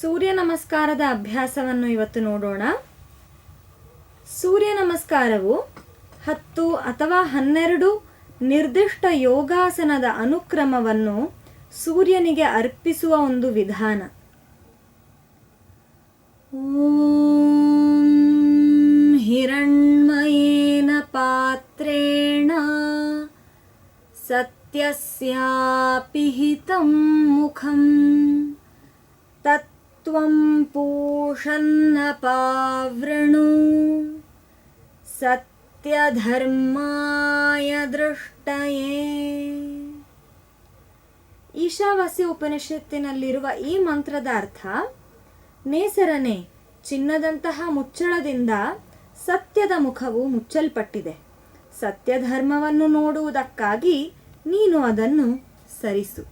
ಸೂರ್ಯ ನಮಸ್ಕಾರದ ಅಭ್ಯಾಸವನ್ನು ಇವತ್ತು ನೋಡೋಣ. ಸೂರ್ಯ ನಮಸ್ಕಾರವು ಹತ್ತು ಅಥವಾ ಹನ್ನೆರಡು ನಿರ್ದಿಷ್ಟ ಯೋಗಾಸನದ ಅನುಕ್ರಮವನ್ನು ಸೂರ್ಯನಿಗೆ ಅರ್ಪಿಸುವ ಒಂದು ವಿಧಾನ. ಓಂ ಹಿರಣ್ಮಯೇನ ಪಾತ್ರೇಣ ಸತ್ಯಸ್ಯಾಪಿಹಿತಂ ಮುಖಂ. मुखं तत्त्वं पूषन्नपावृणु ಸತ್ಯಧರ್ಮಾಯ ದೃಷ್ಟಯೇ ಈಶಾವಾಸ್ಯ ಉಪನಿಷತ್ತಿನಲ್ಲಿರುವ ಈ ಮಂತ್ರದ ಅರ್ಥ ನೇಸರನೆ ಚಿನ್ನದಂತಹ ಮುಚ್ಚಳದಿಂದ ಸತ್ಯದ ಮುಖವು ಮುಚ್ಚಲ್ಪಟ್ಟಿದೆ ಸತ್ಯಧರ್ಮವನ್ನು ನೋಡುವುದಕ್ಕಾಗಿ ನೀನು ಅದನ್ನು ಸರಿಸು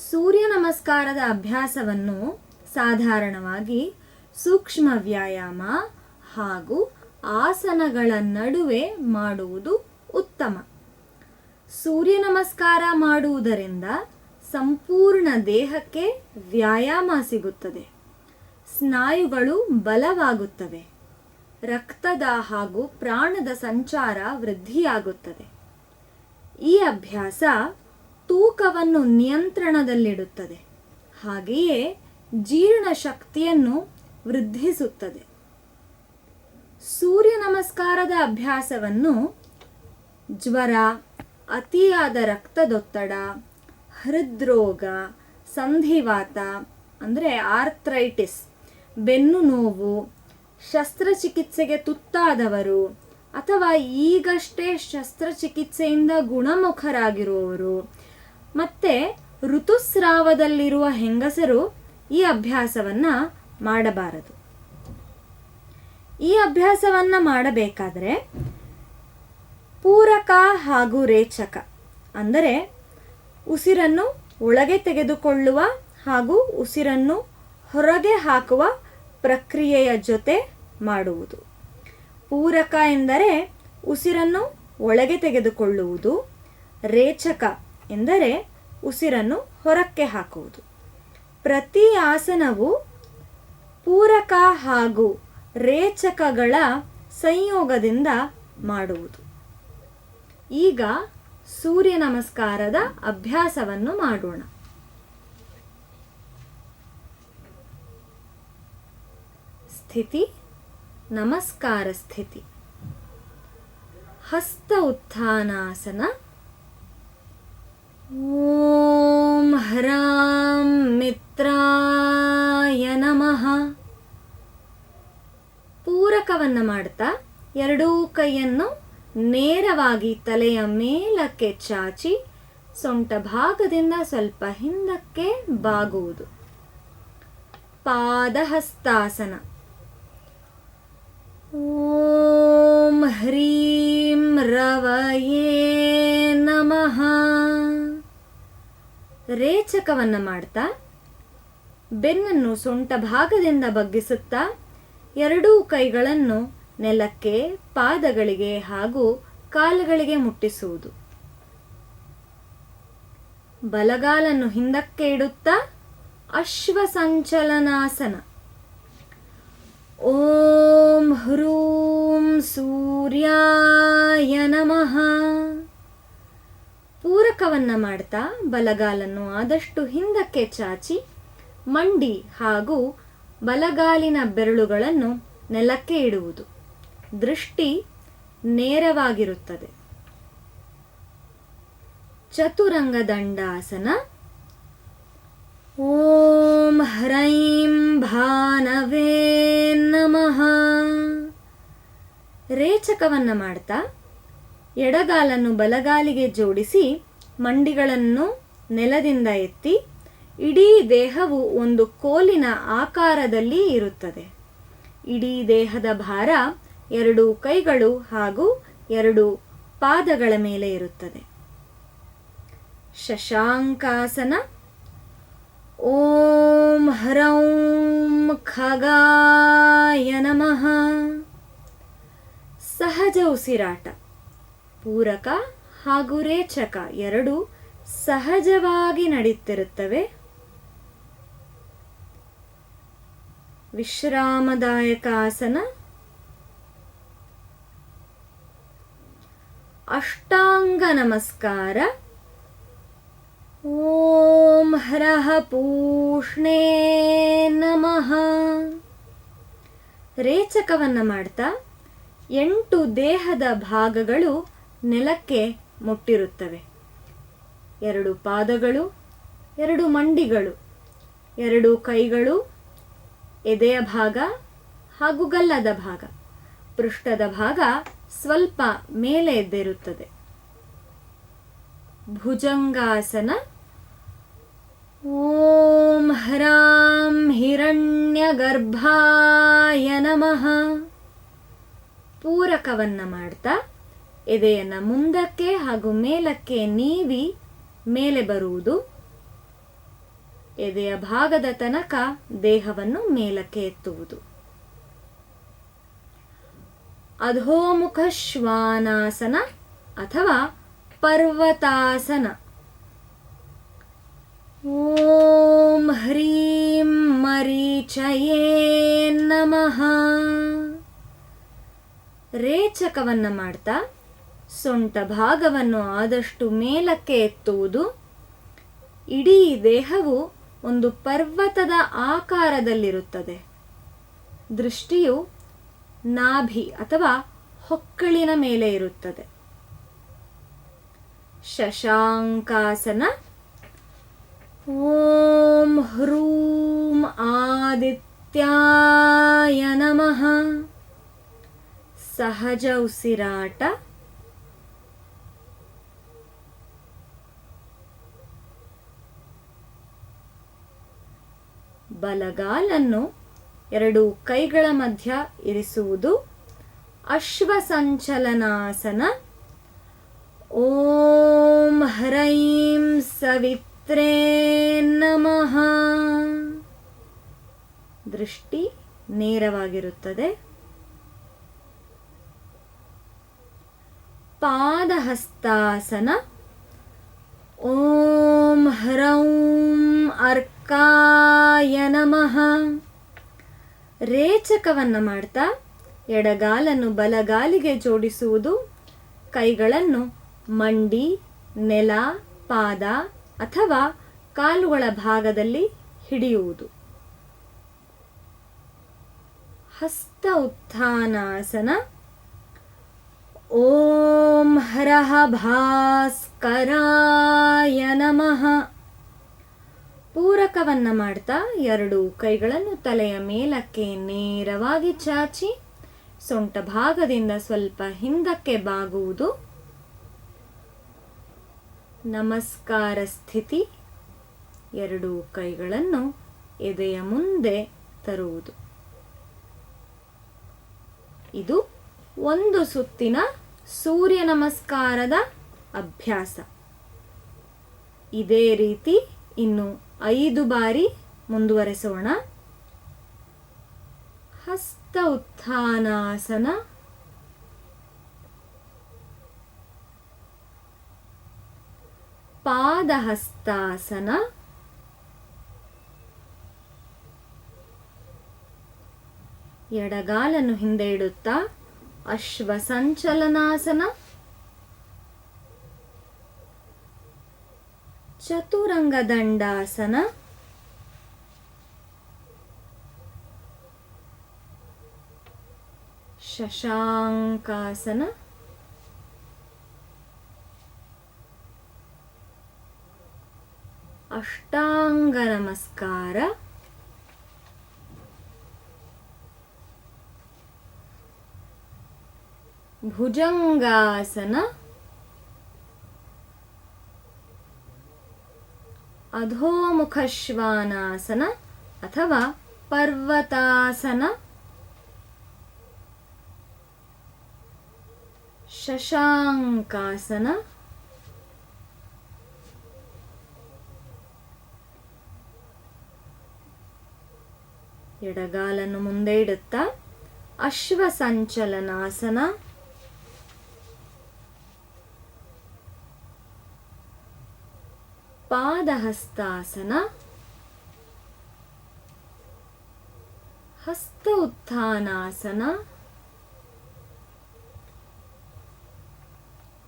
ಸೂರ್ಯ ನಮಸ್ಕಾರದ ಅಭ್ಯಾಸವನ್ನು ಸಾಧಾರಣವಾಗಿ ಸೂಕ್ಷ್ಮ ವ್ಯಾಯಾಮ ಹಾಗೂ ಆಸನಗಳ ನಡುವೆ ಮಾಡುವುದು ಉತ್ತಮ. ಸೂರ್ಯ ನಮಸ್ಕಾರ ಮಾಡುವುದರಿಂದ ಸಂಪೂರ್ಣ ದೇಹಕ್ಕೆ ವ್ಯಾಯಾಮ ಸಿಗುತ್ತದೆ. ಸ್ನಾಯುಗಳು ಬಲವಾಗುತ್ತವೆ. ರಕ್ತದ ಹಾಗೂ ಪ್ರಾಣದ ಸಂಚಾರ ವೃದ್ಧಿಯಾಗುತ್ತದೆ. ಈ ಅಭ್ಯಾಸ ತೂಕವನ್ನು ನಿಯಂತ್ರಣದಲ್ಲಿಡುತ್ತದೆ. ಹಾಗೆಯೇ ಜೀರ್ಣ ಶಕ್ತಿಯನ್ನು ವೃದ್ಧಿಸುತ್ತದೆ. ಸೂರ್ಯ ನಮಸ್ಕಾರದ ಅಭ್ಯಾಸವನ್ನು ಜ್ವರ, ಅತಿಯಾದ ರಕ್ತದೊತ್ತಡ, ಹೃದ್ರೋಗ, ಸಂಧಿವಾತ, ಅಂದರೆ ಆರ್ಥ್ರೈಟಿಸ್, ಬೆನ್ನು ನೋವು, ಶಸ್ತ್ರಚಿಕಿತ್ಸೆಗೆ ತುತ್ತಾದವರು ಅಥವಾ ಈಗಷ್ಟೇ ಶಸ್ತ್ರಚಿಕಿತ್ಸೆಯಿಂದ ಗುಣಮುಖರಾಗಿರುವವರು ಮತ್ತೆ ಋತುಸ್ರಾವದಲ್ಲಿರುವ ಹೆಂಗಸರು ಈ ಅಭ್ಯಾಸವನ್ನು ಮಾಡಬಾರದು. ಈ ಅಭ್ಯಾಸವನ್ನು ಮಾಡಬೇಕಾದರೆ ಪೂರಕ ಹಾಗೂ ರೇಚಕ, ಅಂದರೆ ಉಸಿರನ್ನು ಒಳಗೆ ತೆಗೆದುಕೊಳ್ಳುವ ಹಾಗೂ ಉಸಿರನ್ನು ಹೊರಗೆ ಹಾಕುವ ಪ್ರಕ್ರಿಯೆಯ ಜೊತೆ ಮಾಡುವುದು. ಪೂರಕ ಎಂದರೆ ಉಸಿರನ್ನು ಒಳಗೆ ತೆಗೆದುಕೊಳ್ಳುವುದು, ರೇಚಕ ಎಂದರೆ ಉಸಿರನ್ನು ಹೊರಕ್ಕೆ ಹಾಕುವುದು. ಪ್ರತಿ ಆಸನವು ಪೂರಕ ಹಾಗೂ ರೇಚಕಗಳ ಸಂಯೋಗದಿಂದ ಮಾಡುವುದು. ಈಗ ಸೂರ್ಯ ನಮಸ್ಕಾರದ ಅಭ್ಯಾಸವನ್ನು ಮಾಡೋಣ. ಸ್ಥಿತಿ, ನಮಸ್ಕಾರ ಸ್ಥಿತಿ. ಹಸ್ತ ಉತ್ಥಾನಾಸನ ಓಂ ಹ್ರಾಂ ಮಿತ್ರಾಯ ನಮಃ ಪೂರಕವನ್ನು ಮಾಡ್ತಾ ಎರಡೂ ಕೈಯನ್ನು ನೇರವಾಗಿ ತಲೆಯ ಮೇಲಕ್ಕೆ ಚಾಚಿ ಸೊಂಟ ಭಾಗದಿಂದ ಸ್ವಲ್ಪ ಹಿಂದಕ್ಕೆ ಬಾಗುವುದು. ಪಾದಹಸ್ತಾಸನ. ಓಂ ಹ್ರೀಂ ರವಯೇ ನಮಃ। ರೇಚಕವನ್ನು ಮಾಡ್ತಾ, ಬೆನ್ನನ್ನು ಸೊಂಟ ಭಾಗದಿಂದ ಬಗ್ಗಿಸುತ್ತಾ, ಎರಡೂ ಕೈಗಳನ್ನು ನೆಲಕ್ಕೆ, ಪಾದಗಳಿಗೆ ಹಾಗೂ ಕಾಲುಗಳಿಗೆ ಮುಟ್ಟಿಸುವುದು. ಬಲಗಾಲನ್ನು ಹಿಂದಕ್ಕೆ ಇಡುತ್ತಾ, ಅಶ್ವ ಸಂಚಲನಾಸನ. ಓಂ ಹ್ರೂಂ ಸೂರ್ಯಾಯ ನಮಃ. ಪೂರಕವನ್ನ ಮಾಡ್ತಾ ಬಲಗಾಲನ್ನು ಆದಷ್ಟು ಹಿಂದಕ್ಕೆ ಚಾಚಿ ಮಂಡಿ ಹಾಗೂ ಬಲಗಾಲಿನ ಬೆರಳುಗಳನ್ನು ನೆಲಕ್ಕೆ ಇಡುವುದು. ದೃಷ್ಟಿ ನೇರವಾಗಿರುತ್ತದೆ. ಚತುರಂಗ ದಂಡಾಸನ ಓಂ ಹ್ರೈಂ ಭಾನವೇ ನಮಃ. ರೇಚಕವನ್ನು ಮಾಡ್ತಾ ಎಡಗಾಲನ್ನು ಬಲಗಾಲಿಗೆ ಜೋಡಿಸಿ ಮಂಡಿಗಳನ್ನು ನೆಲದಿಂದ ಎತ್ತಿ ಇಡೀ ದೇಹವು ಒಂದು ಕೋಲಿನ ಆಕಾರದಲ್ಲಿ ಇರುತ್ತದೆ. ಇಡೀ ದೇಹದ ಭಾರ ಎರಡು ಕೈಗಳು ಹಾಗೂ ಎರಡು ಪಾದಗಳ ಮೇಲೆ ಇರುತ್ತದೆ. ಶಶಾಂಕಾಸನ ಓಂ ಹರೌಂ ಖಗಾಯ ನಮಃ. ಸಹಜ ಉಸಿರಾಟ. ಪೂರಕ ಹಾಗೂ ರೇಚಕ ಎರಡು ಸಹಜವಾಗಿ ನಡೆಯುತ್ತಿರುತ್ತವೆ ವಿಶ್ರಾಮದಾಯಕ ಆಸನ. ಅಷ್ಟಾಂಗ ನಮಸ್ಕಾರ. ಓಂ ಹರಹ ಪೂಷ್ಣೇ ನಮಃ. ರೇಚಕವನ್ನ ಮಾಡ್ತಾ ಎಂಟು ದೇಹದ ಭಾಗಗಳು ನೆಲಕ್ಕೆ ಮುಟ್ಟಿರುತ್ತವೆ. ಎರಡು ಪಾದಗಳು, ಎರಡು ಮಂಡಿಗಳು, ಎರಡು ಕೈಗಳು, ಎದೆಯ ಭಾಗ ಹಾಗೂ ಗಲ್ಲದ ಭಾಗ. ಪೃಷ್ಠದ ಭಾಗ ಸ್ವಲ್ಪ ಮೇಲೆ ಎದ್ದಿರುತ್ತದೆ ಭುಜಂಗಾಸನ, ಓಂ ಹ್ರಾಂ ಹಿರಣ್ಯಗರ್ಭಾಯ ನಮಃ. ಪೂರಕವನ್ನು ಮಾಡ್ತಾ ಎದೆಯನ್ನ ಮುಂದಕ್ಕೆ ಹಾಗೂ ಮೇಲಕ್ಕೆ ನೀವಿ ಮೇಲೆ ಬರುವುದು. ಎದೆಯ ಭಾಗದ ತನಕ ದೇಹವನ್ನು ಮೇಲಕ್ಕೆ ಎತ್ತುವುದು. ಅಧೋಮುಖ ಶ್ವಾನಾಸನ ಅಥವಾ ಪರ್ವತಾಸನ. ಓಂ ಹ್ರೀಂ ಮರೀಚಯೇ ನಮಃ. ರೇಚಕವನ್ನ ಮಾಡ್ತಾ ಸೊಂಟ ಭಾಗವನ್ನು ಆದಷ್ಟು ಮೇಲಕ್ಕೆ ಎತ್ತುವುದು. ಇಡೀ ದೇಹವು ಒಂದು ಪರ್ವತದ ಆಕಾರದಲ್ಲಿರುತ್ತದೆ. ದೃಷ್ಟಿಯು ನಾಭಿ ಅಥವಾ ಹೊಕ್ಕಳಿನ ಮೇಲೆ ಇರುತ್ತದೆ. ಶಶಾಂಕಾಸನ, ಓಂ ಹ್ರೂಂ ಆದಿತ್ಯಾಯ ನಮಃ. ಸಹಜ ಉಸಿರಾಟ ಬಲಗಾಲನ್ನು ಎರಡು ಕೈಗಳ ಮಧ್ಯ ಇರಿಸುವುದು. ಅಶ್ವ ಸಂಚಲನಾಸನ ಓಂ ಹ್ರೈಂ ಸವಿತ್ರೇ ನಮಃ. ದೃಷ್ಟಿ ನೇರವಾಗಿರುತ್ತದೆ. ಪಾದಹಸ್ತಾಸನ. ಓಂ ಹ್ರೌಂ ಅರ್ಕಾಯ ನಮಃ. ರೇಚಕವನ್ನ ಮಾಡ್ತಾ ಎಡಗಾಲನ್ನು ಬಲಗಾಲಿಗೆ ಜೋಡಿಸುವುದು ಕೈಗಳನ್ನು ಮಂಡಿ, ನೆಲ, ಪಾದ ಅಥವಾ ಕಾಲುಗಳ ಭಾಗದಲ್ಲಿ ಹಿಡಿಯುವುದು. ಹಸ್ತ ಉತ್ಥಾನಾಸನ. ಓಂ ಹರಹ ಭಾಸ್ಕರಾಯ ನಮಃ. ಪೂರಕವನ್ನ ಮಾಡ್ತಾ ಎರಡು ಕೈಗಳನ್ನು ತಲೆಯ ಮೇಲಕ್ಕೆ ನೇರವಾಗಿ ಚಾಚಿ ಸೊಂಟ ಭಾಗದಿಂದ ಸ್ವಲ್ಪ ಹಿಂದಕ್ಕೆ ಬಾಗುವುದು. ನಮಸ್ಕಾರ ಸ್ಥಿತಿ. ಎರಡು ಕೈಗಳನ್ನು ಎದೆಯ ಮುಂದೆ ತರುವುದು. ಇದು ಒಂದು ಸುತ್ತಿನ ಸೂರ್ಯ ನಮಸ್ಕಾರದ ಅಭ್ಯಾಸ. ಇದೇ ರೀತಿ ಇನ್ನು ಐದು ಬಾರಿ ಮುಂದುವರೆಸೋಣ. ಹಸ್ತ ಉತ್ಥಾನಾಸನ. ಪಾದಹಸ್ತಾಸನ ಎಡಗಾಲನ್ನು ಹಿಂದೆ ಇಡುತ್ತಾ ಅಶ್ವ ಚತುರಂಗ ದಂಡಾಸನ ಶಶಾಂಕಾಸನ. ಅಷ್ಟಾಂಗ ನಮಸ್ಕಾರ ಭುಜಂಗಾಸನ. ಅಧೋಮುಖ ಶ್ವಾನಾಸನ ಅಥವಾ ಪರ್ವತಾಸನ. ಶಶಾಂಕಾಸನ. ಎಡಗಾಲನ್ನು ಮುಂದೆ ಇಡುತ್ತಾ ಅಶ್ವ ಸಂಚಲನಾಸನ ಪಾದಹಸ್ತಾಸನ ಹಸ್ತ ಉತ್ಥಾನಾಸನ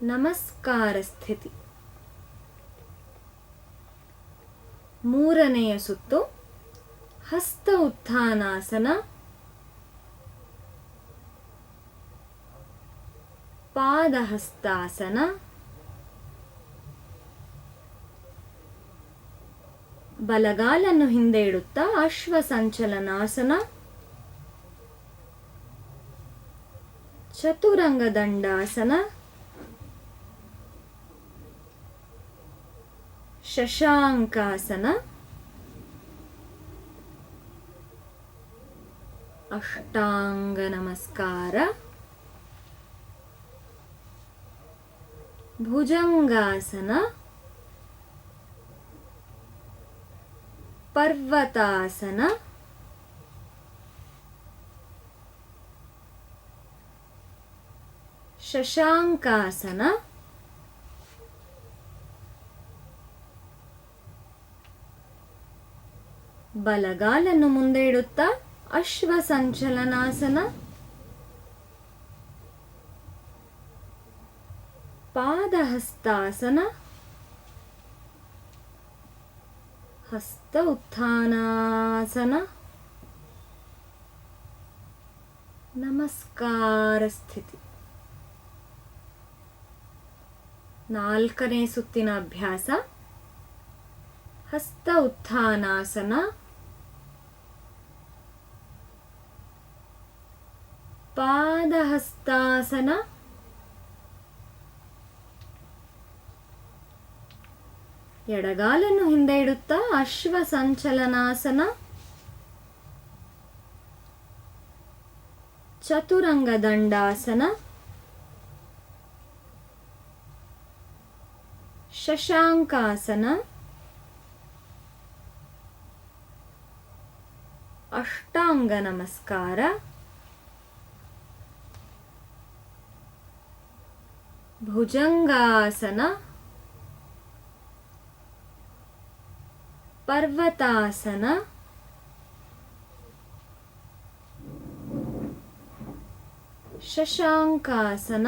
ನಮಸ್ಕಾರ ಸ್ಥಿತಿ ಮೂರನೆಯ ಸುತ್ತು ಹಸ್ತ ಉತ್ಥಾನಾಸನ ಪಾದಹಸ್ತಾಸನ. ಬಲಗಾಲನ್ನು ಹಿಂದೆ ಇಡುತ್ತಾ ಅಶ್ವ ಸಂಚಲನಾಸನ. ಚತುರಂಗ ದಂಡಾಸನ. ಶಶಾಂಕಾಸನ. ಅಷ್ಟಾಂಗ ನಮಸ್ಕಾರ. ಭುಜಂಗಾಸನ. ಪರ್ವತಾಸನ. ಶಶಾಂಕಾಸನ. ಬಲಗಾಲನ್ನು ಮುಂದೆ ಇಡುತ್ತಾ ಅಶ್ವ ಸಂಚಲನಾಸನ ಪಾದಹಸ್ತಾಸನ. ಹಸ್ತ ಉತ್ಥಾನಾಸನ. ನಮಸ್ಕಾರ ಸ್ಥಿತಿ. ನಾಲ್ಕನೇ ಸುತ್ತಿನ ಅಭ್ಯಾಸ. ಹಸ್ತ ಉತ್ಥಾನಾಸನ. ಪಾದಹಸ್ತಾಸನ. ಎಡಗಾಲನ್ನು ಹಿಂದೆ ಇಡುತ್ತಾ ಅಶ್ವ ಸಂಚಲನಾಸನ. ಚತುರಂಗ ದಂಡಾಸನ. ಶಶಾಂಕಾಸನ. ಅಷ್ಟಾಂಗ ನಮಸ್ಕಾರ. ಭುಜಂಗಾಸನ. ಪರ್ವತಾಸನ ಶಶಾಂಕಾಸನ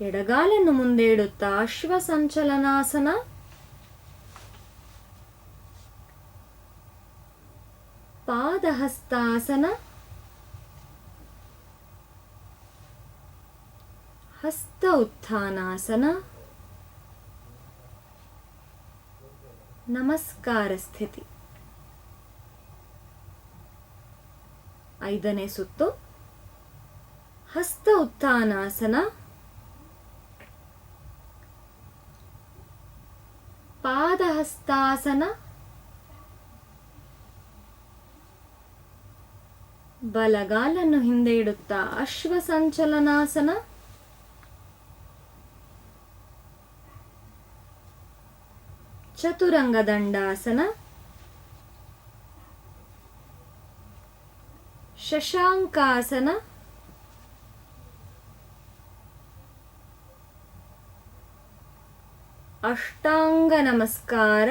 ಎಡಗಾಲನ್ನು ಮುಂದೆ ಇಡುತ್ತಾ ಅಶ್ವ ಸಂಚಲನಾಸನ ಹಸ್ತ ಉತ್ಥಾನಾಸನ ನಮಸ್ಕಾರ ಸ್ಥಿತಿ. ಐದನೇ ಸುತ್ತು. ಹಸ್ತ ಉತ್ಥಾನಾಸನ ಪಾದಹಸ್ತಾಸನ. ಬಲಗಾಲನ್ನು ಹಿಂದೆ ಇಡುತ್ತಾ ಅಶ್ವ ಸಂಚಲನಾಸನ ಚತುರಂಗ ದಂಡಾಸನ ಶಶಾಂಕಾಸನ. ಅಷ್ಟಾಂಗ ನಮಸ್ಕಾರ.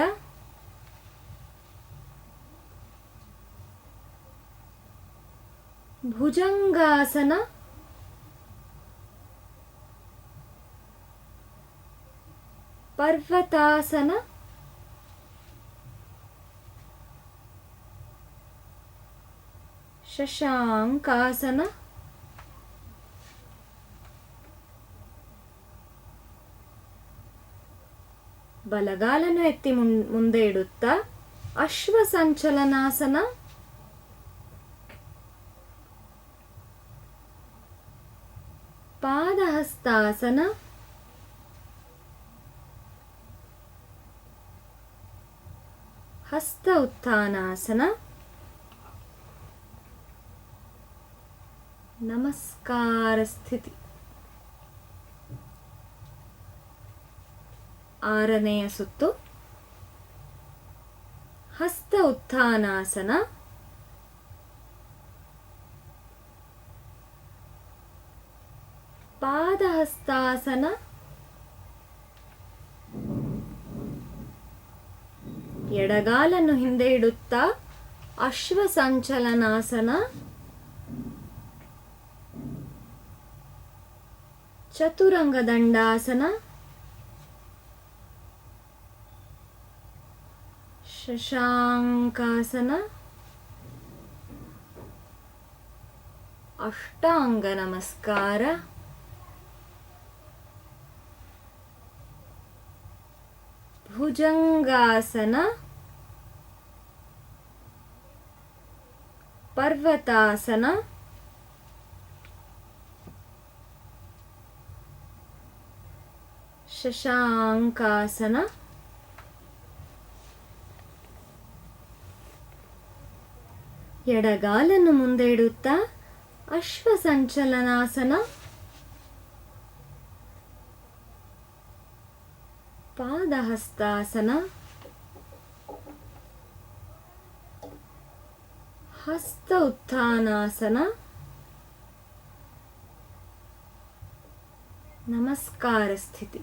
ಭುಜಂಗಾಸನ. ಪರ್ವತಾಸನ. ಶಶಾಂಕಾಸನ. ಬಲಗಾಲನ್ನು ಎತ್ತಿ ಮುಂದೆ ಇಡುತ್ತಾ ಅಶ್ವ ಸಂಚಲನಾಸನ ಪಾದಹಸ್ತಾಸನ. ಹಸ್ತ ಉತ್ಥಾನಾಸನ. ನಮಸ್ಕಾರ ಸ್ಥಿತಿ. ಆರನೆಯ ಸುತ್ತು. ಹಸ್ತ ಉತ್ಥಾನಾಸನ. ಪಾದಹಸ್ತಾಸನ. ಎಡಗಾಲನ್ನು ಹಿಂದೆ ಇಡುತ್ತಾ ಅಶ್ವ ಸಂಚಲನಾಸನ ಚತುರಂಗ ದಂಡಾಸನ ಶಶಾಂಕಾಸನ. ಅಷ್ಟಾಂಗ ನಮಸ್ಕಾರ. ಭುಜಂಗಾಸನ. ಪರ್ವತಾಸನ. ಶಶಾಂಕಾಸನ. ಎಡಗಾಲನ್ನು ಮುಂದೆ ಇಡುತ್ತಾ ಅಶ್ವ ಸಂಚಲನಾಸನ ಪಾದಹಸ್ತಾಸನ. ಹಸ್ತ ಉತ್ಥಾನಾಸನ ನಮಸ್ಕಾರ ಸ್ಥಿತಿ.